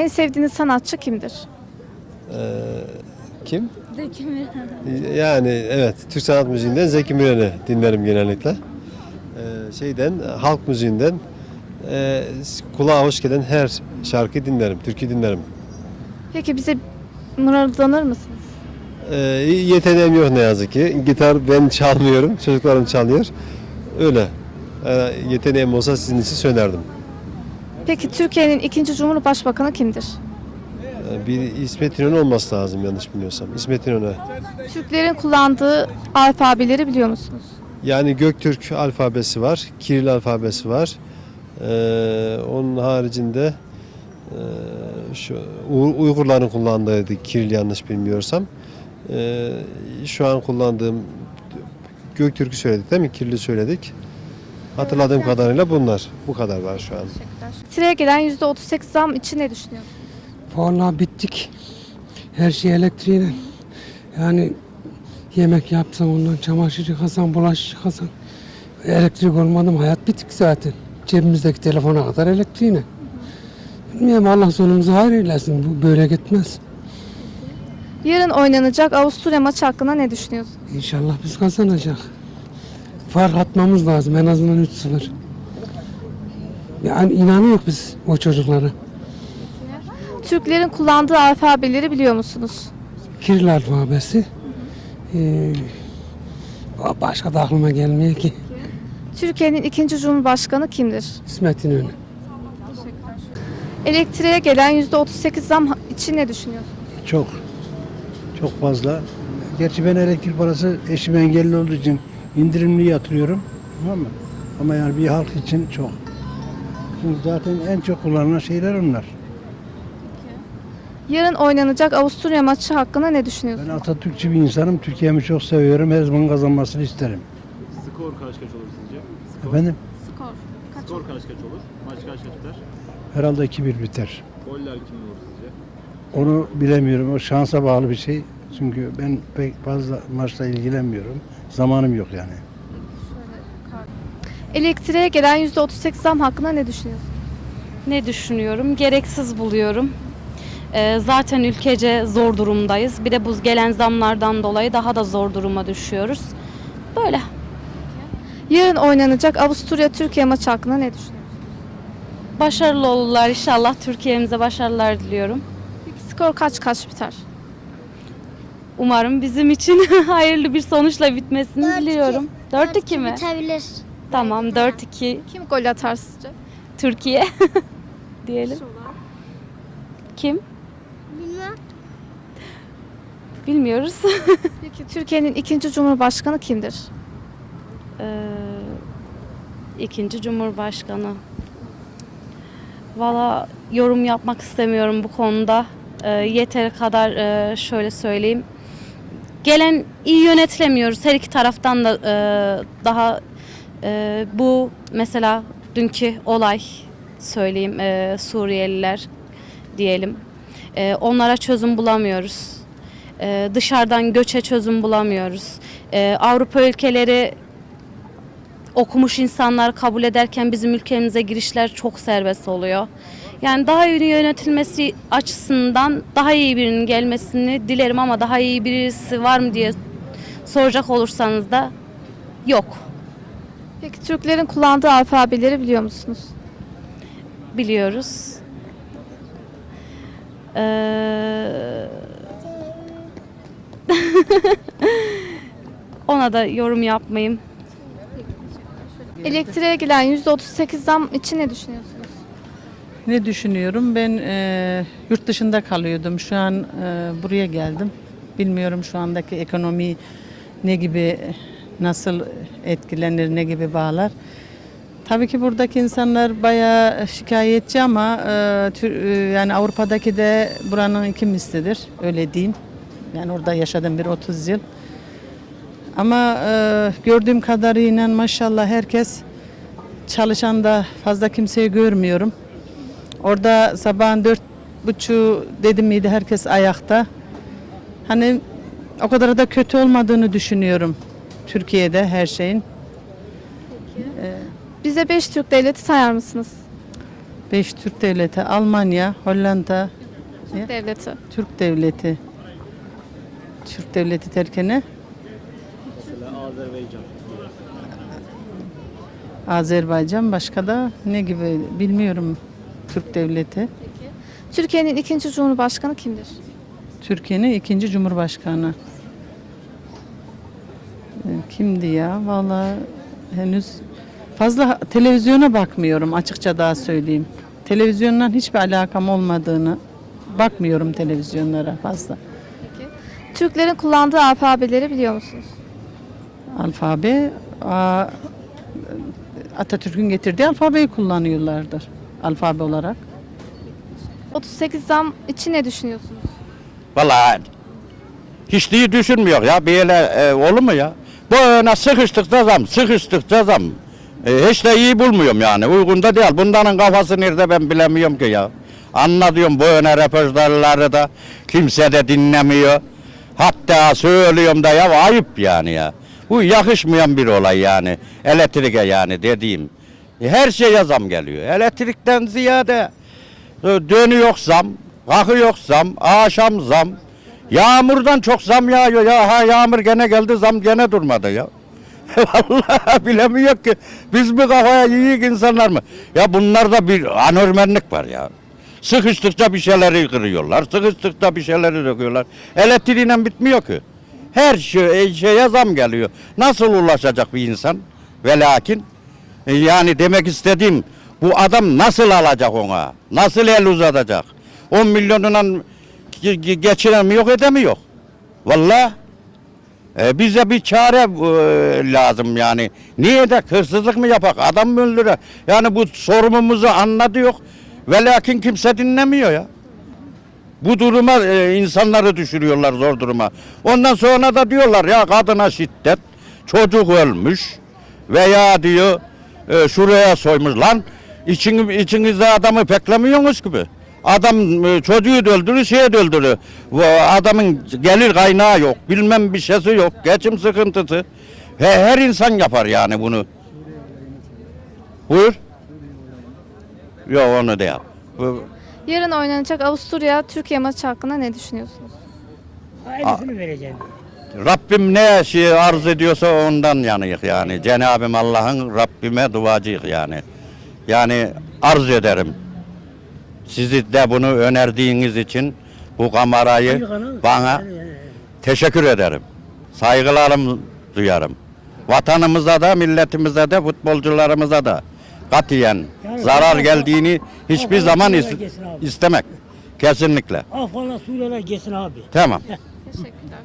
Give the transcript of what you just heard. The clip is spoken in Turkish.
En sevdiğiniz sanatçı kimdir? Ee, kim? Zeki Müren. Yani evet Türk sanat müziğinden Zeki Müren'i dinlerim genellikle. Ee, şeyden halk müziğinden e, kulağa hoş gelen her şarkıyı dinlerim, türkü dinlerim. Peki bize mırıldanır mısınız? Ee, yeteneğim yok ne yazık ki. Gitar ben çalmıyorum, çocuklarım çalıyor. Öyle. Ee, yeteneğim olsa sizin için söylerdim. Peki Türkiye'nin ikinci Cumhurbaşkanı kimdir? Ee, bir İsmet İnönü olması lazım yanlış bilmiyorsam. İsmet İnönü. Türklerin kullandığı alfabeleri biliyor musunuz? Yani Göktürk alfabesi var, Kiril alfabesi var. Ee, onun haricinde e, şu Uygurların kullandığı Kiril yanlış bilmiyorsam. Ee, şu an kullandığım Göktürk'ü söyledik değil mi? Kiril'i söyledik. Hatırladığım kadarıyla bunlar. Bu kadar var şu an. Elektriğe gelen %38 zam için ne düşünüyorsunuz? Vallahi bittik. Her şey elektriğiyle. Yani yemek yapsam ondan çamaşır yıkasam, bulaşık yıkasam. Elektrik olmadı mı hayat bitik zaten. Cebimizdeki telefona kadar elektriğine. Bilmiyorum Allah sonumuzu hayır eylesin. Bu böyle gitmez. Yarın oynanacak Avusturya maçı hakkında ne düşünüyorsunuz? İnşallah biz kazanacak. Fark atmamız lazım en azından 3-0. Yani inanıyoruz biz o çocuklara. Türklerin kullandığı alfabeleri biliyor musunuz? Kiril alfabesi. Ee, başka da aklıma gelmiyor ki. Türkiye'nin ikinci Cumhurbaşkanı kimdir? İsmet İnönü. Elektriğe gelen %38 zam için ne düşünüyorsunuz? Çok. Çok fazla. Gerçi ben elektrik parası eşim engelli olduğu için indirimli yatırıyorum. Tamam mı? Ama yani bir halk için çok. Zaten en çok kullanılan şeyler onlar. Yarın oynanacak Avusturya maçı hakkında ne düşünüyorsunuz? Ben Atatürkçü bir insanım. Türkiye'mi çok seviyorum. Her zaman kazanmasını isterim. Skor kaç kaç olur sizce? Efendim? Skor kaç kaç olur? Maç kaç kaç biter? Herhalde 2-1 biter. Goller kimin olur sizce? Onu bilemiyorum. O şansa bağlı bir şey. Çünkü ben pek fazla maçla ilgilenmiyorum. Zamanım yok yani. Elektriğe gelen %38 zam hakkında ne düşünüyorsunuz? Ne düşünüyorum? Gereksiz buluyorum. Ee, zaten ülkece zor durumdayız. Bir de bu gelen zamlardan dolayı daha da zor duruma düşüyoruz. Böyle. Yarın oynanacak Avusturya Türkiye maçı hakkında ne düşünüyorsunuz? Başarılı olurlar inşallah. Türkiye'mize başarılar diliyorum. Peki skor kaç kaç biter? Umarım bizim için hayırlı bir sonuçla bitmesini diliyorum. 4-2 mi? Bitebilir. Tamam 4-2 Kim gol atar sizce? Türkiye diyelim. Kim? Bilmem. Bilmiyoruz. Peki Türkiye'nin ikinci Cumhurbaşkanı kimdir? Ee, ikinci Cumhurbaşkanı. Valla yorum yapmak istemiyorum bu konuda. Ee, yeteri kadar e, şöyle söyleyeyim. Gelen iyi yönetilemiyoruz. Her iki taraftan da e, daha e, bu mesela dünkü olay söyleyeyim e, Suriyeliler diyelim. E, onlara çözüm bulamıyoruz. E, dışarıdan göçe çözüm bulamıyoruz. E, Avrupa ülkeleri okumuş insanlar kabul ederken bizim ülkemize girişler çok serbest oluyor. Yani daha iyi yönetilmesi açısından daha iyi birinin gelmesini dilerim ama daha iyi birisi var mı diye soracak olursanız da yok. Peki Türklerin kullandığı alfabeleri biliyor musunuz? Biliyoruz. Ee, ona da yorum yapmayayım. Elektriğe gelen %38 zam için ne düşünüyorsunuz? Ne düşünüyorum? Ben e, yurt dışında kalıyordum. Şu an e, buraya geldim. Bilmiyorum şu andaki ekonomi ne gibi, nasıl etkilenir, ne gibi bağlar. Tabii ki buradaki insanlar bayağı şikayetçi ama e, e, yani Avrupa'daki de buranın iki mislidir. Öyle diyeyim. Yani orada yaşadım bir 30 yıl. Ama e, gördüğüm kadarıyla maşallah herkes çalışan da fazla kimseyi görmüyorum. Orada sabahın dört buçuğu dedim miydi herkes ayakta. Hani o kadar da kötü olmadığını düşünüyorum Türkiye'de her şeyin. Bize 5 Türk devleti sayar mısınız? 5 Türk devleti, Almanya, Hollanda, Türk devleti. Türk devleti. Türk devleti derken Mesela Azerbaycan. Azerbaycan başka da ne gibi bilmiyorum Türk devleti. Türkiye'nin ikinci cumhurbaşkanı kimdir? Türkiye'nin ikinci cumhurbaşkanı. Kimdi ya? Vallahi henüz fazla televizyona bakmıyorum açıkça daha söyleyeyim. Televizyondan hiçbir alakam olmadığını bakmıyorum televizyonlara fazla. Türklerin kullandığı alfabeleri biliyor musunuz? Alfabe a- Atatürk'ün getirdiği alfabeyi kullanıyorlardır alfabe olarak. 38 zam için ne düşünüyorsunuz? Vallahi hiç iyi düşünmüyor ya. Böyle e, olur mu ya? Böyle sıkıştıkça zam, sıkıştıkça zam. E, hiç de iyi bulmuyorum yani. Uygun da değil. Bunların kafası nerede ben bilemiyorum ki ya. Anlatıyorum böyle röportajları da kimse de dinlemiyor. Hatta söylüyorum da ya ayıp yani ya. Bu yakışmayan bir olay yani. Elektrike yani dediğim. E, Her şeye zam geliyor. Elektrikten ziyade e, dönüyor zam, kalkıyor zam, akşam zam. Yağmurdan çok zam yağıyor ya. Ha yağmur gene geldi zam gene durmadı ya. Vallahi bilemiyor ki. Biz mi kafaya yiyik insanlar mı? Ya bunlarda bir anormallik var ya. Sıkıştıkça bir şeyleri kırıyorlar. Sıkıştıkça bir şeyleri döküyorlar. Elektriğiyle bitmiyor ki. Her şey, şeye zam geliyor. Nasıl ulaşacak bir insan? Ve lakin e, yani demek istediğim bu adam nasıl alacak ona? Nasıl el uzatacak? 10 milyonuna ge- ge- geçiremiyor edemiyor. Vallahi e, bize bir çare e, lazım yani. Niye de hırsızlık mı yapak? Adam mı öldüre? Yani bu sorunumuzu anladı yok. Ve lakin kimse dinlemiyor ya. Bu duruma e, insanları düşürüyorlar zor duruma. Ondan sonra da diyorlar ya kadına şiddet, çocuk ölmüş veya diyor e, şuraya soymuş lan. İçin, içinizde adamı beklemiyorsunuz gibi. Adam e, çocuğu da öldürür, şeye de öldürür. Bu adamın gelir kaynağı yok, bilmem bir şeysi yok, geçim sıkıntısı. He, her insan yapar yani bunu. Buyur. Yok onu da yap. Bu- Yarın oynanacak Avusturya Türkiye maçı hakkında ne düşünüyorsunuz? Aynısını vereceğim. Rabbim ne şey arz ediyorsa ondan yanıyık yani. Cenabım Allah'ın Rabbime duacıyık yani. Yani arz ederim. Sizi de bunu önerdiğiniz için bu kamerayı bana teşekkür ederim. Saygılarımı duyarım. Vatanımıza da, milletimize de, futbolcularımıza da katiyen zarar geldiğini hiçbir zaman is- istemek. Kesinlikle. Afganlar Suriyeliler gelsin abi. Tamam. Teşekkürler.